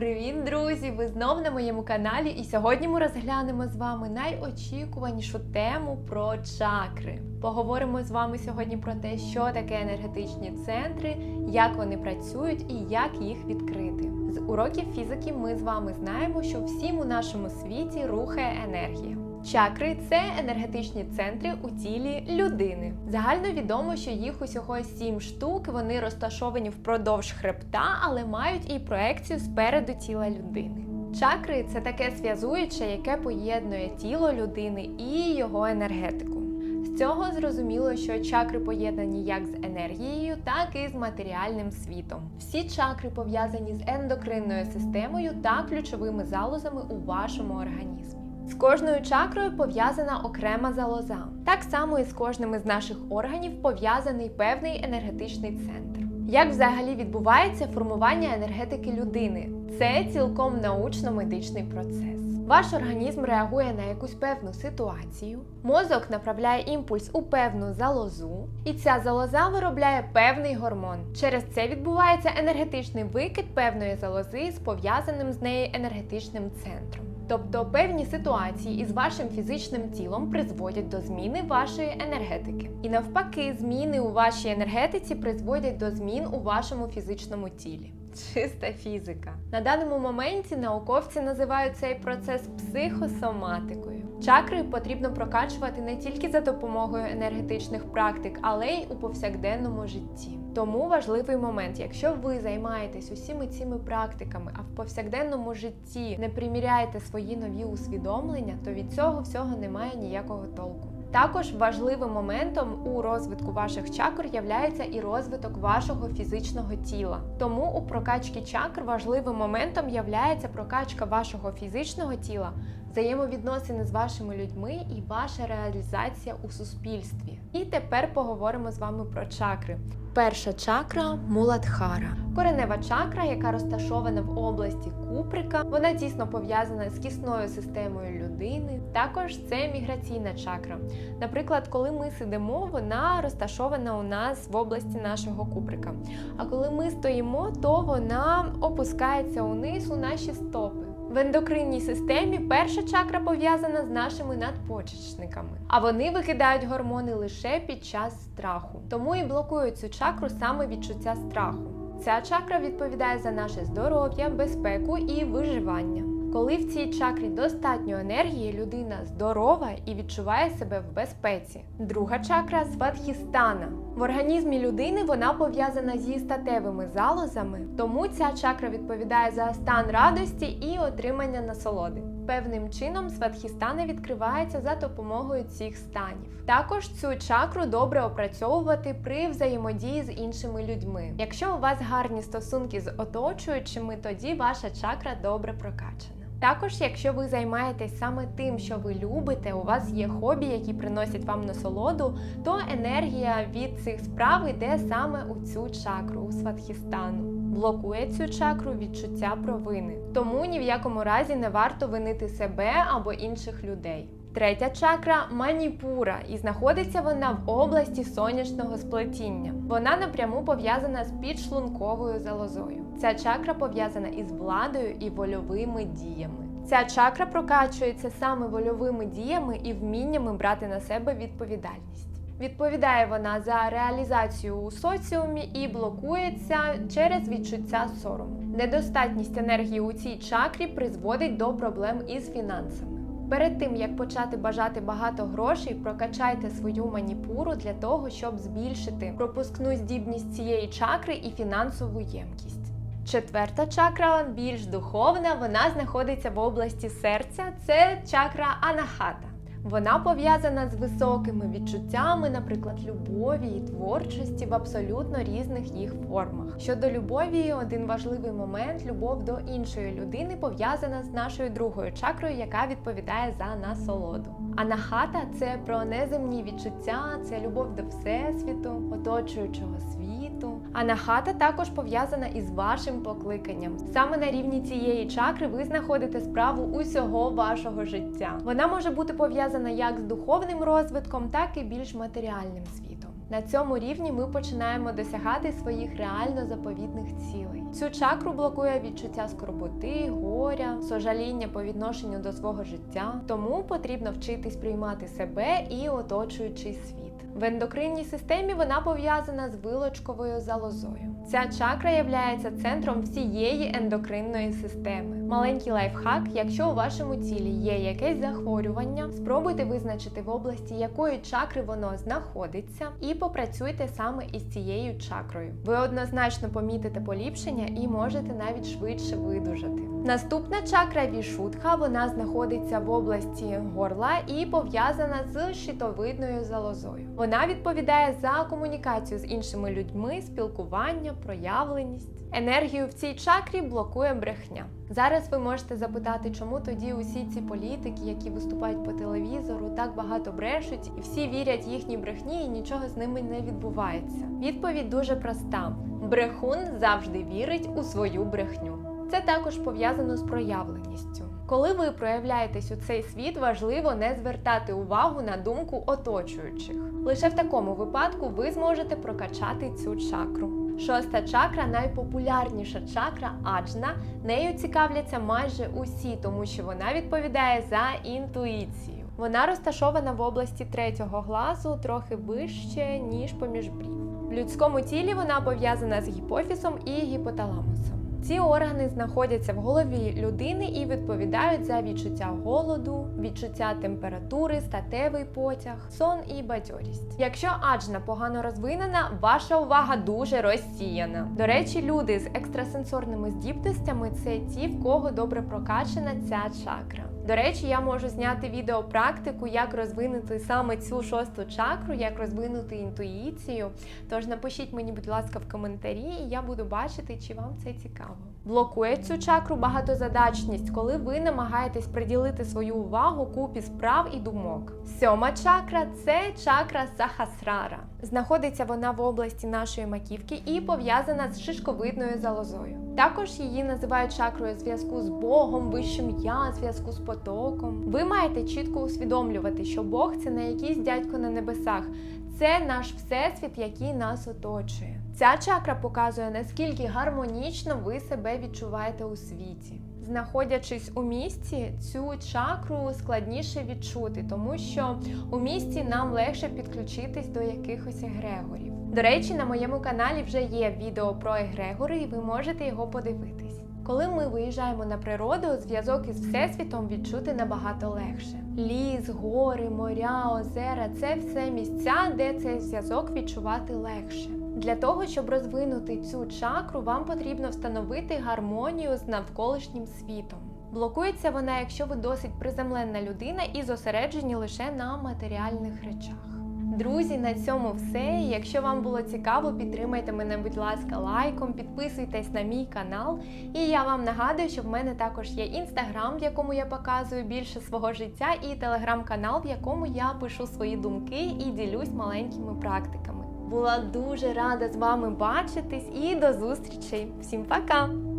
Привіт, друзі! Ви знов на моєму каналі, і сьогодні ми розглянемо з вами найочікуванішу тему про чакри. Поговоримо з вами сьогодні про те, що таке енергетичні центри, як вони працюють і як їх відкрити. З уроків фізики ми з вами знаємо, що всім у нашому світі рухає енергія. Чакри це енергетичні центри у тілі людини. Загально відомо, що їх усього сім штук. Вони розташовані впродовж хребта, але мають і проекцію спереду тіла людини. Чакри це таке зв'язуюче, яке поєднує тіло людини і його енергетику. З цього зрозуміло, що чакри поєднані як з енергією, так і з матеріальним світом. Всі чакри пов'язані з ендокринною системою та ключовими залозами у вашому організмі. З кожною чакрою пов'язана окрема залоза. Так само і з кожним із наших органів пов'язаний певний енергетичний центр. Як взагалі відбувається формування енергетики людини? Це цілком научно-медичний процес. Ваш організм реагує на якусь певну ситуацію, мозок направляє імпульс у певну залозу, і ця залоза виробляє певний гормон. Через це відбувається енергетичний викид певної залози з пов'язаним з нею енергетичним центром. Тобто певні ситуації із вашим фізичним тілом призводять до зміни вашої енергетики. І навпаки, зміни у вашій енергетиці призводять до змін у вашому фізичному тілі. Чиста фізика. На даному моменті науковці називають цей процес психосоматикою. Чакри потрібно прокачувати не тільки за допомогою енергетичних практик, але й у повсякденному житті. Тому важливий момент, якщо ви займаєтесь усіми цими практиками, а в повсякденному житті не приміряєте свої нові усвідомлення, то від цього всього немає ніякого толку. Також важливим моментом у розвитку ваших чакр являється і розвиток вашого фізичного тіла. Тому у прокачці чакр важливим моментом являється прокачка вашого фізичного тіла, взаємовідносини з вашими людьми і ваша реалізація у суспільстві. І тепер поговоримо з вами про чакри. Перша чакра муладхара. Коренева чакра, яка розташована в області куприка, вона тісно пов'язана з кісною системою людини. Також це міграційна чакра. Наприклад, коли ми сидимо, вона розташована у нас в області нашого куприка. А коли ми стоїмо, то вона опускається униз у наші стопи. В ендокринній системі перша чакра пов'язана з нашими надпочечниками, а вони викидають гормони лише під час страху. Тому і блокують цю чакру саме відчуття страху. Ця чакра відповідає за наше здоров'я, безпеку і виживання. Коли в цій чакрі достатньо енергії, людина здорова і відчуває себе в безпеці. Друга чакра сватхістана. В організмі людини вона пов'язана зі статевими залозами, тому ця чакра відповідає за стан радості і отримання насолоди. Певним чином сватхістана відкривається за допомогою цих станів. Також цю чакру добре опрацьовувати при взаємодії з іншими людьми. Якщо у вас гарні стосунки з оточуючими, тоді ваша чакра добре прокачана. Також, якщо ви займаєтесь саме тим, що ви любите, у вас є хобі, які приносять вам насолоду, то енергія від цих справ йде саме у цю чакру, у сватхістану. Блокує цю чакру відчуття провини. Тому ні в якому разі не варто винити себе або інших людей. Третя чакра маніпура, і знаходиться вона в області сонячного сплетіння. Вона напряму пов'язана з підшлунковою залозою. Ця чакра пов'язана із владою і вольовими діями. Ця чакра прокачується саме вольовими діями і вміннями брати на себе відповідальність. Відповідає вона за реалізацію у соціумі і блокується через відчуття сорому. Недостатність енергії у цій чакрі призводить до проблем із фінансами. Перед тим як почати бажати багато грошей, прокачайте свою маніпуру для того, щоб збільшити пропускну здібність цієї чакри і фінансову ємкість. Четверта чакра більш духовна, вона знаходиться в області серця. Це чакра анахата. Вона пов'язана з високими відчуттями, наприклад, любові і творчості в абсолютно різних їх формах. Щодо любові, один важливий момент любов до іншої людини пов'язана з нашою другою чакрою, яка відповідає за насолоду. Анахата це про неземні відчуття, це любов до всесвіту, оточуючого світу. Анахата також пов'язана із вашим покликанням. Саме на рівні цієї чакри ви знаходите справу усього вашого життя. Вона може бути пов'язана як з духовним розвитком, так і більш матеріальним світом. На цьому рівні ми починаємо досягати своїх реально заповітних цілей. Цю чакру блокує відчуття скорботи, горя, сожаління по відношенню до свого життя. Тому потрібно вчитись приймати себе і оточуючий світ. В ендокринній системі вона пов'язана з вилочковою залозою. Ця чакра є центром всієї ендокринної системи. Маленький лайфхак, якщо у вашому тілі є якесь захворювання, спробуйте визначити в області якої чакри воно знаходиться, і попрацюйте саме із цією чакрою. Ви однозначно помітите поліпшення і можете навіть швидше видужати. Наступна чакра вішутха, вона знаходиться в області горла і пов'язана з щитовидною залозою. Вона відповідає за комунікацію з іншими людьми, спілкування, проявленість. Енергію в цій чакрі блокує брехня. Зараз ви можете запитати, чому тоді усі ці політики, які виступають по телевізору, так багато брешуть, і всі вірять їхній брехні, і нічого з ними не відбувається. Відповідь дуже проста: брехун завжди вірить у свою брехню. Це також пов'язано з проявленістю. Коли ви проявляєтесь у цей світ, важливо не звертати увагу на думку оточуючих. Лише в такому випадку ви зможете прокачати цю чакру. Шоста чакра найпопулярніша чакра аджна. Нею цікавляться майже усі, тому що вона відповідає за інтуїцію. Вона розташована в області третього глазу, трохи вище, ніж поміж брів. В людському тілі вона пов'язана з гіпофізом і гіпоталамусом. Ці органи знаходяться в голові людини і відповідають за відчуття голоду, відчуття температури, статевий потяг, сон і бадьорість. Якщо аджна погано розвинена, ваша увага дуже розсіяна. До речі, люди з екстрасенсорними здібностями це ті, в кого добре прокачана ця чакра. До речі, я можу зняти відео практику, як розвинути саме цю шосту чакру, як розвинути інтуїцію. Тож напишіть мені, будь ласка, в коментарі, і я буду бачити, чи вам це цікаво. Блокує цю чакру багатозадачність, коли ви намагаєтесь приділити свою увагу купі справ і думок. Сьома чакра це чакра Сахасрара. Знаходиться вона в області нашої маківки і пов'язана з шишковидною залозою. Також її називають чакрою зв'язку з Богом, вищим я, зв'язку з потоком. Ви маєте чітко усвідомлювати, що Бог це не якийсь дядько на небесах, це наш всесвіт, який нас оточує. Ця чакра показує, наскільки гармонічно ви себе відчуваєте у світі. Знаходячись у місті, цю чакру складніше відчути, тому що у місті нам легше підключитись до якихось егрегорів. До речі, на моєму каналі вже є відео про егрегори, і ви можете його подивитись. Коли ми виїжджаємо на природу, зв'язок із всесвітом відчути набагато легше. Ліс, гори, моря, озера це все місця, де цей зв'язок відчувати легше. Для того, щоб розвинути цю чакру, вам потрібно встановити гармонію з навколишнім світом. Блокується вона, якщо ви досить приземленна людина і зосереджені лише на матеріальних речах. Друзі, на цьому все. Якщо вам було цікаво, підтримайте мене, будь ласка, лайком, підписуйтесь на мій канал. І я вам нагадую, що в мене також є інстаграм, в якому я показую більше свого життя, і телеграм-канал, в якому я пишу свої думки і ділюсь маленькими практиками. Була дуже рада з вами бачитись і до зустрічей. Всім пока!